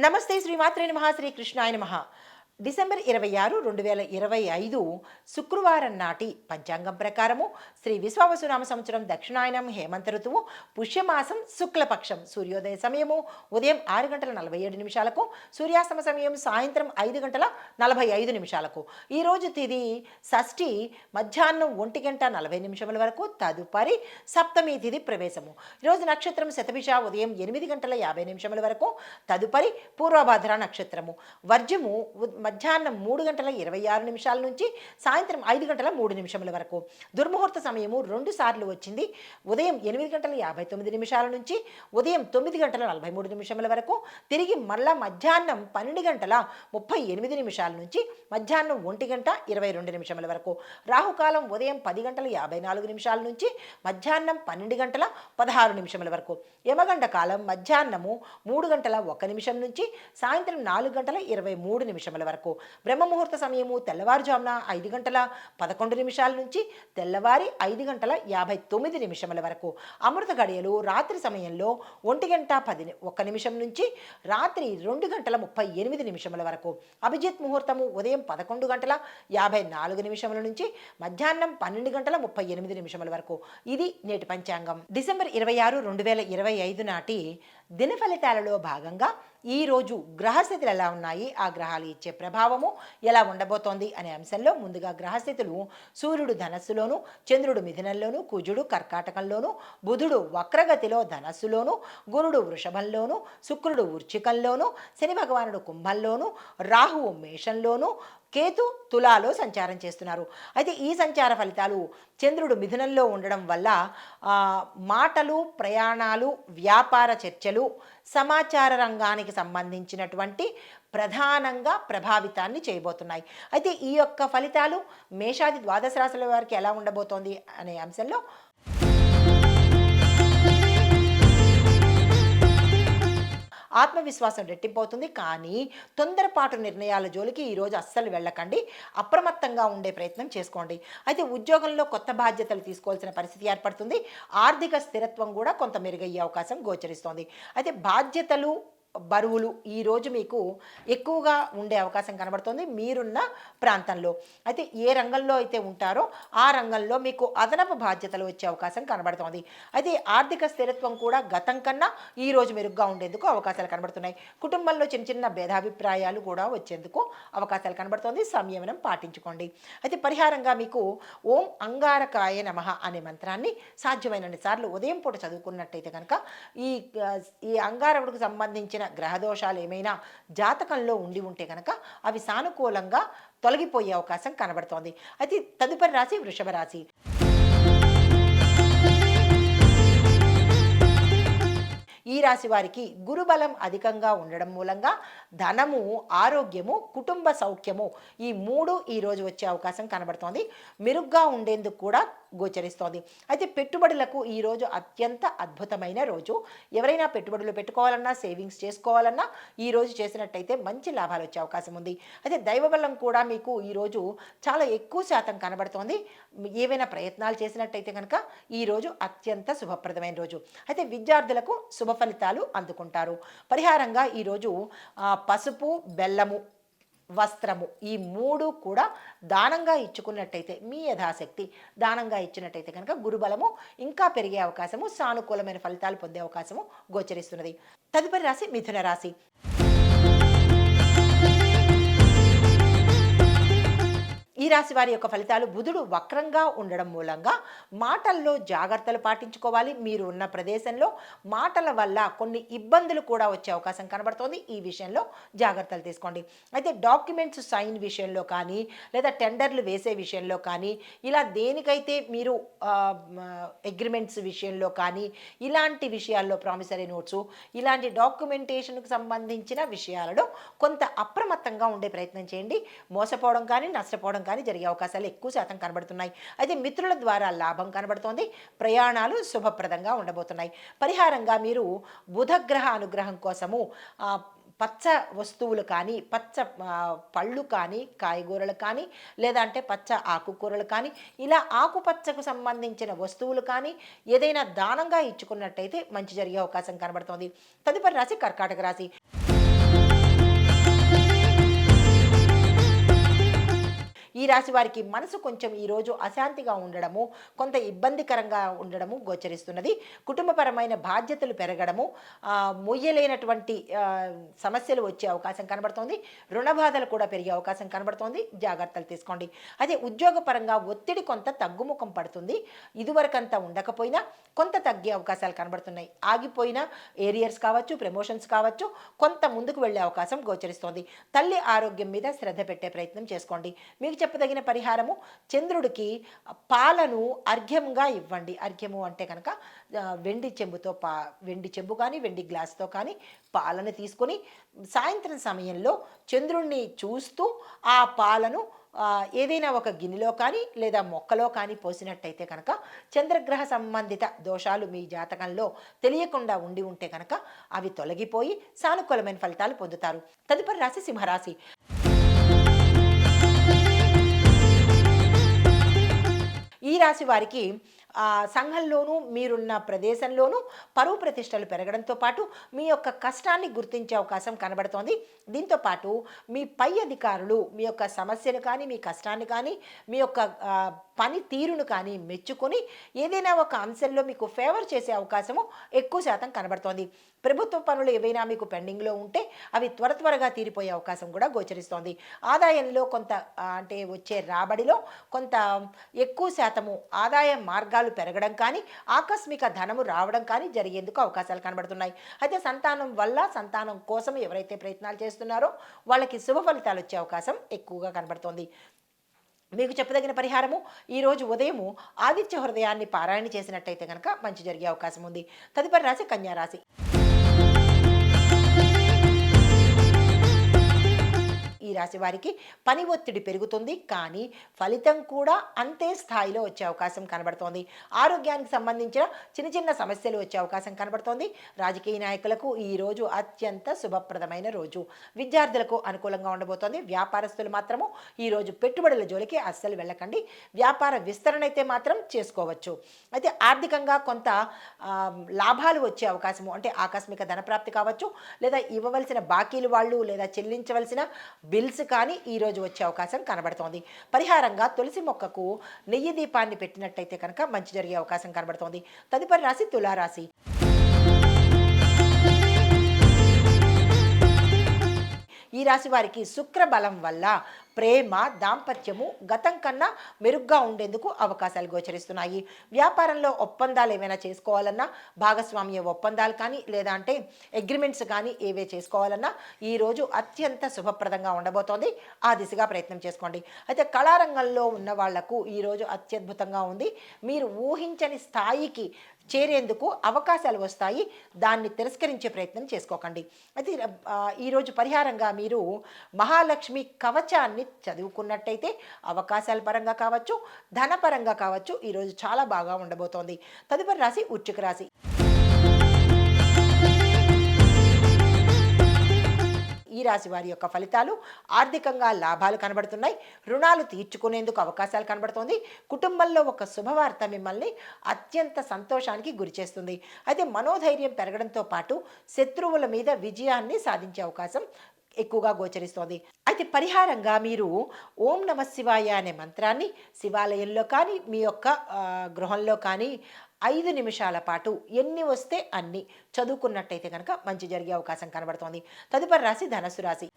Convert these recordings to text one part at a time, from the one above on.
నమస్తే శ్రీమాత్రే నమ శ్రీ కృష్ణాయ నమ డిసెంబర్ ఇరవై ఆరు రెండు వేల ఇరవై ఐదు శుక్రవారం నాటి పంచాంగం ప్రకారము శ్రీ విశ్వావసునామ సంవత్సరం దక్షిణాయనం హేమంత ఋతువు పుష్యమాసం శుక్లపక్షం. సూర్యోదయ సమయము ఉదయం ఆరు గంటల నలభై ఏడు నిమిషాలకు సూర్యాస్తమ సమయం సాయంత్రం ఐదు గంటల నలభై ఐదు నిమిషాలకు. ఈరోజు తిది షష్ఠి మధ్యాహ్నం ఒంటి గంట నలభై నిమిషముల వరకు తదుపరి సప్తమి తిథి ప్రవేశము. ఈరోజు నక్షత్రం శతభిష ఉదయం ఎనిమిది గంటల యాభై నిమిషముల వరకు తదుపరి పూర్వభాద్ర నక్షత్రము. వర్జము మధ్యాహ్నం మూడు గంటల ఇరవై ఆరు నిమిషాల నుంచి సాయంత్రం ఐదు గంటల మూడు నిమిషముల వరకు. దుర్ముహూర్త సమయము రెండు సార్లు వచ్చింది. ఉదయం ఎనిమిది గంటల యాభై తొమ్మిది నిమిషాల నుంచి ఉదయం తొమ్మిది గంటల నలభై మూడు నిమిషముల వరకు తిరిగి మళ్ళా మధ్యాహ్నం పన్నెండు గంటల ముప్పై ఎనిమిది నిమిషాల నుంచి మధ్యాహ్నం ఒంటి గంట ఇరవై రెండు నిమిషముల వరకు. రాహుకాలం ఉదయం పది గంటల యాభై నాలుగు నిమిషాల నుంచి మధ్యాహ్నం పన్నెండు గంటల పదహారు నిమిషముల వరకు. యమగండ కాలం మధ్యాహ్నము మూడు గంటల ఒక నిమిషం నుంచి సాయంత్రం నాలుగు గంటల ఇరవై మూడు నిమిషముల వరకు. బ్రహ్మముహూర్త సమయము తెల్లవారుజామున ఐదు గంటల పదకొండు నిమిషాల నుంచి తెల్లవారి ఐదు గంటల యాభై తొమ్మిది నిమిషముల వరకు. అమృత గడియలు రాత్రి సమయంలో ఒంటి గంట పది ఒక్క నిమిషం నుంచి రాత్రి రెండు గంటల ముప్పై ఎనిమిది నిమిషముల వరకు. అభిజిత్ ముహూర్తము ఉదయం పదకొండు గంటల యాభై నాలుగు నిమిషముల నుంచి మధ్యాహ్నం పన్నెండు గంటల ముప్పై ఎనిమిది నిమిషముల వరకు. ఇది నేటి పంచాంగం. డిసెంబర్ ఇరవై ఆరు రెండు వేల ఇరవై ఐదు నాటి దిన ఫలితాలలో భాగంగా ఈ రోజు గ్రహస్థితులు ఎలా ఉన్నాయి? ఆ గ్రహాలు ఇచ్చే ప్రభావము ఎలా ఉండబోతోంది? అనే అంశంలో ముందుగా గ్రహస్థితులు సూర్యుడు ధనస్సులోను చంద్రుడు మిథునంలోను కుజుడు కర్కాటకంలోను బుధుడు వక్రగతిలో ధనస్సులోను గురుడు వృషభంలోను శుక్రుడు వృచ్చికంలోను శని భగవానుడు కుంభంలోను రాహువు మేషంలోను కేతు తులాలో సంచారం చేస్తున్నారు. అయితే ఈ సంచార ఫలితాలు చంద్రుడు మిథునంలో ఉండడం వల్ల మాటలు ప్రయాణాలు వ్యాపార చర్చలు సమాచార రంగానికి సంబంధించినటువంటి ప్రధానంగా ప్రభావితాన్ని చేయబోతున్నాయి. అయితే ఈ యొక్క ఫలితాలు మేషాది ద్వాదశ రాశుల వారికి ఎలా ఉండబోతోంది అనే అంశంలో ఆత్మవిశ్వాసం రెట్టింపవుతుంది. కానీ తొందరపాటు నిర్ణయాల జోలికి ఈరోజు అస్సలు వెళ్ళకండి. అప్రమత్తంగా ఉండే ప్రయత్నం చేసుకోండి. అయితే ఉద్యోగంలో కొత్త బాధ్యతలు తీసుకోవాల్సిన పరిస్థితి ఏర్పడుతుంది. ఆర్థిక స్థిరత్వం కూడా కొంత మెరుగయ్యే అవకాశం గోచరిస్తోంది. అయితే బాధ్యతలు బరువులు ఈరోజు మీకు ఎక్కువగా ఉండే అవకాశం కనబడుతుంది మీరున్న ప్రాంతంలో. అయితే ఏ రంగంలో అయితే ఉంటారో ఆ రంగంలో మీకు అదనపు బాధ్యతలు వచ్చే అవకాశం కనబడుతోంది. అయితే ఆర్థిక స్థిరత్వం కూడా గతం కన్నా ఈరోజు మెరుగ్గా ఉండేందుకు అవకాశాలు కనబడుతున్నాయి. కుటుంబంలో చిన్న చిన్న భేదాభిప్రాయాలు కూడా వచ్చేందుకు అవకాశాలు కనబడుతోంది. సంయమనం పాటించుకోండి. అయితే పరిహారంగా మీకు ఓం అంగారకాయ నమః అనే మంత్రాన్ని సాధ్యమైనన్ని సార్లు ఉదయం పూట చదువుకున్నట్టయితే కనుక ఈ ఈ అంగారకుడికి సంబంధించిన గ్రహదోషాలు ఏమైనా జాతకంలో ఉండి ఉంటే కనుక అవి సానుకూలంగా తొలగిపోయే అవకాశం కనబడుతోంది. అయితే తదుపరి రాశి వృషభ రాశి. ఈ రాశి వారికి గురుబలం అధికంగా ఉండడం మూలంగా ధనము ఆరోగ్యము కుటుంబ సౌఖ్యము ఈ మూడు ఈ రోజు వచ్చే అవకాశం కనబడుతోంది. మెరుగ్గా ఉండేందుకు కూడా గోచరిస్తోంది. అయితే పెట్టుబడులకు ఈ రోజు అత్యంత అద్భుతమైన రోజు. ఎవరైనా పెట్టుబడులు పెట్టుకోవాలన్నా సేవింగ్స్ చేసుకోవాలన్నా ఈ రోజు చేసినట్టయితే మంచి లాభాలు వచ్చే అవకాశం ఉంది. అయితే దైవబలం కూడా మీకు ఈ రోజు చాలా ఎక్కువ శాతం కనబడుతోంది. ఏవైనా ప్రయత్నాలు చేసినట్టయితే కనుక ఈ రోజు అత్యంత శుభప్రదమైన రోజు. అయితే విద్యార్థులకు శుభ ఫలితాలు అందుకుంటారు. పరిహారంగా ఈరోజు పసుపు బెల్లము వస్త్రము. ఈ మూడు కూడా దానంగా ఇచ్చుకున్నట్టయితే మీ యథాశక్తి. దానంగా ఇచ్చినట్టయితే కనుక గురుబలము ఇంకా పెరిగే అవకాశము సానుకూలమైన ఫలితాలు పొందే అవకాశము గోచరిస్తున్నది. తదుపరి రాశి మిథున రాశి. ఈ రాశి వారి యొక్క ఫలితాలు బుధుడు వక్రంగా ఉండడం మూలంగా మాటల్లో జాగ్రత్తలు పాటించుకోవాలి. మీరు ఉన్న ప్రదేశంలో మాటల వల్ల కొన్ని ఇబ్బందులు కూడా వచ్చే అవకాశం కనబడుతోంది. ఈ విషయంలో జాగ్రత్తలు తీసుకోండి. అయితే డాక్యుమెంట్స్ సైన్ విషయంలో కానీ లేదా టెండర్లు వేసే విషయంలో కానీ ఇలా దేనికైతే మీరు అగ్రిమెంట్స్ విషయంలో కానీ ఇలాంటి విషయాల్లో ప్రామిసరీ నోట్స్ ఇలాంటి డాక్యుమెంటేషన్కు సంబంధించిన విషయాలలో కొంత అప్రమత్తంగా ఉండే ప్రయత్నం చేయండి. మోసపోవడం కానీ నష్టపోవడం కానీ జరిగే అవకాశాలు ఎక్కువ శాతం కనబడుతున్నాయి. అయితే మిత్రుల ద్వారా లాభం కనబడుతోంది. ప్రయాణాలు శుభప్రదంగా ఉండబోతున్నాయి. పరిహారంగా మీరు బుధగ్రహ అనుగ్రహం కోసము పచ్చ వస్తువులు కానీ పచ్చ పళ్ళు కానీ కాయగూరలు కానీ లేదా అంటే పచ్చ ఆకుకూరలు కానీ ఇలా ఆకుపచ్చకు సంబంధించిన వస్తువులు కానీ ఏదైనా దానంగా ఇచ్చుకున్నట్టయితే మంచి జరిగే అవకాశం కనబడుతోంది. తదుపరి రాశి కర్కాటక రాశి. రాశి వారికి మనసు కొంచెం ఈరోజు అశాంతిగా ఉండడము కొంత ఇబ్బందికరంగా ఉండడము గోచరిస్తున్నది. కుటుంబపరమైన బాధ్యతలు పెరగడము ఆ, మొయ్యలేనటువంటి సమస్యలు వచ్చే అవకాశం కనబడుతోంది. రుణ బాధలు కూడా పెరిగే అవకాశం కనబడుతోంది. జాగ్రత్తలు తీసుకోండి. అదే ఉద్యోగపరంగా ఒత్తిడి కొంత తగ్గుముఖం పడుతుంది. ఇదివరకంతా ఉండకపోయినా కొంత తగ్గే అవకాశాలు కనబడుతున్నాయి. ఆగిపోయిన ఏరియర్స్ కావచ్చు ప్రమోషన్స్ కావచ్చు కొంత ముందుకు వెళ్ళే అవకాశం గోచరిస్తోంది. తల్లి ఆరోగ్యం మీద శ్రద్ధ పెట్టే ప్రయత్నం చేసుకోండి. మీకు చెప్పదగిన పరిహారము చంద్రుడికి పాలను అర్ఘ్యంగా ఇవ్వండి. అర్ఘ్యము అంటే కనుక వెండి చెంబుతో పా వెండి చెంబు కానీ వెండి గ్లాస్తో కానీ పాలను తీసుకొని సాయంత్రం సమయంలో చంద్రుణ్ణి చూస్తూ ఆ పాలను ఏదైనా ఒక గిన్నెలో కానీ లేదా మొక్కలో కానీ పోసినట్టయితే కనుక చంద్రగ్రహ సంబంధిత దోషాలు మీ జాతకంలో తెలియకుండా ఉండి ఉంటే కనుక అవి తొలగిపోయి సానుకూలమైన ఫలితాలు పొందుతారు. తదుపరి రాశి సింహరాశి. రాశి వారికి సంఘంలోనూ మీరున్న ప్రదేశంలోనూ పరువు ప్రతిష్టలు పెరగడంతో పాటు మీ యొక్క కష్టాన్ని గుర్తించే అవకాశం కనబడుతోంది. దీంతో పాటు మీ పై అధికారులు మీ యొక్క సమస్యను కానీ మీ కష్టాన్ని కానీ మీ యొక్క పని తీరును కానీ మెచ్చుకొని ఏదైనా ఒక అంశంలో మీకు ఫేవర్ చేసే అవకాశము ఎక్కువ శాతం కనబడుతోంది. ప్రభుత్వ పనులు ఏవైనా మీకు పెండింగ్లో ఉంటే అవి త్వర త్వరగా తీరిపోయే అవకాశం కూడా గోచరిస్తోంది. ఆదాయంలో కొంత అంటే వచ్చే రాబడిలో కొంత ఎక్కువ శాతము ఆదాయ మార్గాలు పెరగడం కానీ ఆకస్మిక ధనము రావడం కానీ జరిగేందుకు అవకాశాలు కనబడుతున్నాయి. అయితే సంతానం వల్ల సంతానం కోసం ఎవరైతే ప్రయత్నాలు చేస్తున్నారో వాళ్ళకి శుభ ఫలితాలు వచ్చే అవకాశం ఎక్కువగా కనబడుతోంది. మీకు చెప్పదగిన పరిహారము ఈరోజు ఉదయము ఆదిత్య హృదయాన్ని పారాయణ చేసినట్టయితే కనుక మంచి జరిగే అవకాశం ఉంది. తదుపరి రాశి కన్యా ఈ రాశి వారికి పని ఒత్తిడి పెరుగుతుంది. కానీ ఫలితం కూడా అంతే స్థాయిలో వచ్చే అవకాశం కనబడుతోంది. ఆరోగ్యానికి సంబంధించిన చిన్న చిన్న సమస్యలు వచ్చే అవకాశం కనబడుతోంది. రాజకీయ నాయకులకు ఈ రోజు అత్యంత శుభప్రదమైన రోజు. విద్యార్థులకు అనుకూలంగా ఉండబోతోంది. వ్యాపారస్తులు మాత్రము ఈ రోజు పెట్టుబడుల జోలికి అస్సలు వెళ్ళకండి. వ్యాపార విస్తరణ అయితే మాత్రం చేసుకోవచ్చు. అయితే ఆర్థికంగా కొంత లాభాలు వచ్చే అవకాశము అంటే ఆకస్మిక ధనప్రాప్తి కావచ్చు. లేదా ఇవ్వవలసిన బాకీలు వాళ్ళు లేదా చెల్లించవలసిన బిల్స్ కానీ ఈరోజు వచ్చే అవకాశం కనబడుతోంది. పరిహారంగా తులసి మొక్కకు నెయ్యి దీపాన్ని పెట్టినట్టయితే కనుక మంచి జరిగే అవకాశం కనబడుతోంది. తదుపరి రాశి తులారాశి. ఈ రాశి వారికి శుక్ర బలం వల్ల ప్రేమ దాంపత్యము గతం కన్నా మెరుగ్గా ఉండేందుకు అవకాశాలు గోచరిస్తున్నాయి. వ్యాపారంలో ఒప్పందాలు ఏమైనా చేసుకోవాలన్నా భాగస్వామ్య ఒప్పందాలు కానీ లేదా అంటే అగ్రిమెంట్స్ కానీ ఏవే చేసుకోవాలన్నా ఈరోజు అత్యంత శుభప్రదంగా ఉండబోతోంది. ఆ దిశగా ప్రయత్నం చేసుకోండి. అయితే కళారంగంలో ఉన్న వాళ్ళకు ఈరోజు అత్యద్భుతంగా ఉంది. మీరు ఊహించని స్థాయికి చేరేందుకు అవకాశాలు వస్తాయి. దాన్ని తిరస్కరించే ప్రయత్నం చేసుకోకండి. అయితే ఈరోజు పరిహారంగా మీరు మహాలక్ష్మి కవచాన్ని చదువుకున్నట్టయితే అవకాశాల పరంగా కావచ్చు ధనపరంగా కావచ్చు ఈరోజు చాలా బాగా ఉండబోతోంది. తదుపరి రాశి ఉచ్చిక రాశి. ఈ రాశి వారి యొక్క ఫలితాలు ఆర్థికంగా లాభాలు కనబడుతున్నాయి. రుణాలు తీర్చుకునేందుకు అవకాశాలు కనబడుతోంది. కుటుంబంలో ఒక శుభవార్త మిమ్మల్ని అత్యంత సంతోషానికి గురిచేస్తుంది అయితే మనోధైర్యం పెరగడంతో పాటు శత్రువుల మీద విజయాన్ని సాధించే అవకాశం ఎక్కువగా గోచరిస్తోంది. అయితే పరిహారంగా మీరు ఓం నమ శివాయ అనే మంత్రాన్ని శివాలయంలో కానీ మీ యొక్క గృహంలో కానీ ఐదు నిమిషాల పాటు ఎన్ని వస్తే అన్ని చదువుకున్నట్టయితే కనుక మంచి జరిగే అవకాశం కనబడుతోంది. తదుపరి రాశి ధనస్సు రాశి.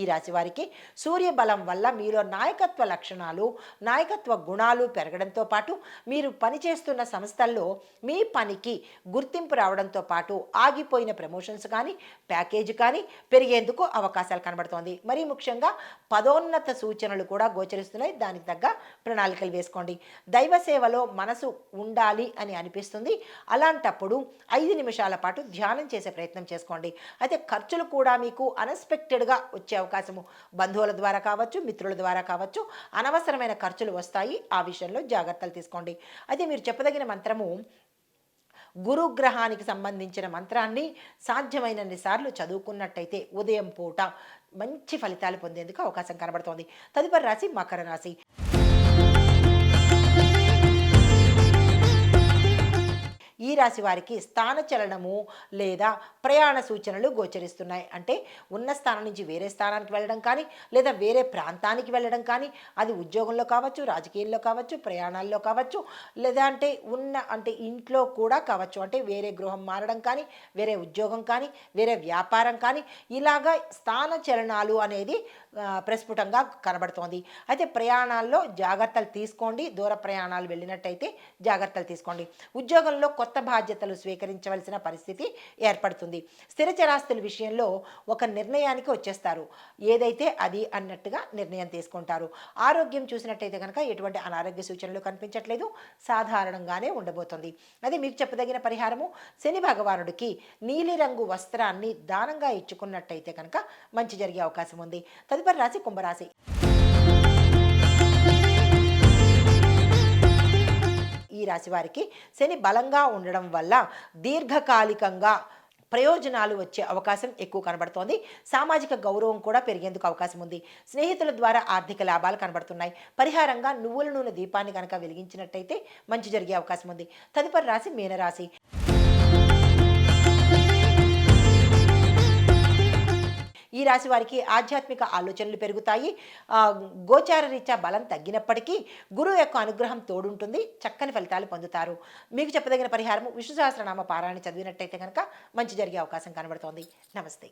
ఈ రాశి వారికి సూర్య బలం వల్ల మీలో నాయకత్వ లక్షణాలు నాయకత్వ గుణాలు పెరగడంతో పాటు మీరు పనిచేస్తున్న సంస్థల్లో మీ పనికి గుర్తింపు రావడంతో పాటు ఆగిపోయిన ప్రమోషన్స్ కానీ ప్యాకేజ్ కానీ పెరిగేందుకు అవకాశాలు కనబడుతోంది. మరీ ముఖ్యంగా పదోన్నత సూచనలు కూడా గోచరిస్తున్నాయి. దానికి తగ్గ ప్రణాళికలు వేసుకోండి. దైవ సేవలో మనసు ఉండాలి అని అనిపిస్తుంది. అలాంటప్పుడు ఐదు నిమిషాల పాటు ధ్యానం చేసే ప్రయత్నం చేసుకోండి. అయితే ఖర్చులు కూడా మీకు అన్ఎక్స్పెక్టెడ్గా వచ్చే అవకాశము బంధువుల ద్వారా కావచ్చు మిత్రుల ద్వారా కావచ్చు అనవసరమైన ఖర్చులు వస్తాయి. ఆ విషయంలో జాగ్రత్తలు తీసుకోండి. అయితే మీరు చెప్పదగిన మంత్రము గురుగ్రహానికి సంబంధించిన మంత్రాన్ని సాధ్యమైనన్ని సార్లు చదువుకున్నట్టయితే ఉదయం పూట మంచి ఫలితాలు పొందేందుకు అవకాశం కనబడుతోంది. తదుపరి రాశి మకర రాశి. ఈ రాశి వారికి స్థాన చలనము లేదా ప్రయాణ సూచనలు గోచరిస్తున్నాయి. అంటే ఉన్న స్థానం నుంచి వేరే స్థానానికి వెళ్ళడం కానీ లేదా వేరే ప్రాంతానికి వెళ్ళడం కానీ అది ఉద్యోగంలో కావచ్చు రాజకీయంలో కావచ్చు ప్రయాణాల్లో కావచ్చు లేదా అంటే ఉన్న అంటే ఇంట్లో కూడా కావచ్చు. అంటే వేరే గృహం మారడం కానీ వేరే ఉద్యోగం కానీ వేరే వ్యాపారం కానీ ఇలాగా స్థాన చలనాలు అనేది ప్రస్ఫుటంగా కనబడుతోంది. అయితే ప్రయాణాల్లో జాగ్రత్తలు తీసుకోండి. దూర ప్రయాణాలు వెళ్ళినట్టయితే జాగ్రత్తలు తీసుకోండి. ఉద్యోగంలో కొత్త బాధ్యతలు స్వీకరించవలసిన పరిస్థితి ఏర్పడుతుంది. స్థిర చరాస్తుల విషయంలో ఒక నిర్ణయానికి వచ్చేస్తారు. ఏదైతే అది అన్నట్టుగా నిర్ణయం తీసుకుంటారు. ఆరోగ్యం చూసినట్టయితే కనుక ఎటువంటి అనారోగ్య సూచనలు కనిపించట్లేదు. సాధారణంగానే ఉండబోతుంది. అది మీకు చెప్పదగిన పరిహారము. శని భగవానుడికి నీలిరంగు వస్త్రాన్ని దానంగా ఇచ్చుకున్నట్టయితే కనుక మంచి జరిగే అవకాశం ఉంది. తదుపరి తదుపరి రాశి కుంభరాశి ఈ రాశి వారికి శని బలంగా ఉండడం వల్ల దీర్ఘకాలికంగా ప్రయోజనాలు వచ్చే అవకాశం ఎక్కువ కనబడుతోంది. సామాజిక గౌరవం కూడా పెరిగేందుకు అవకాశం ఉంది. స్నేహితుల ద్వారా ఆర్థిక లాభాలు కనబడుతున్నాయి. పరిహారంగా నువ్వుల నూనె దీపాన్ని కనుక వెలిగించినట్టయితే మంచి జరిగే అవకాశం ఉంది. తదుపరి రాశి మీనరాశి. ఈ రాశి వారికి ఆధ్యాత్మిక ఆలోచనలు పెరుగుతాయి. గోచార రీత్యా బలం తగ్గినప్పటికీ గురువు యొక్క అనుగ్రహం తోడుంటుంది చక్కని ఫలితాలు పొందుతారు. మీకు చెప్పదగిన పరిహారం విష్ణు సహస్రనామ పారాయణ చదివినట్టయితే కనుక మంచి జరిగే అవకాశం కనబడుతోంది. నమస్తే.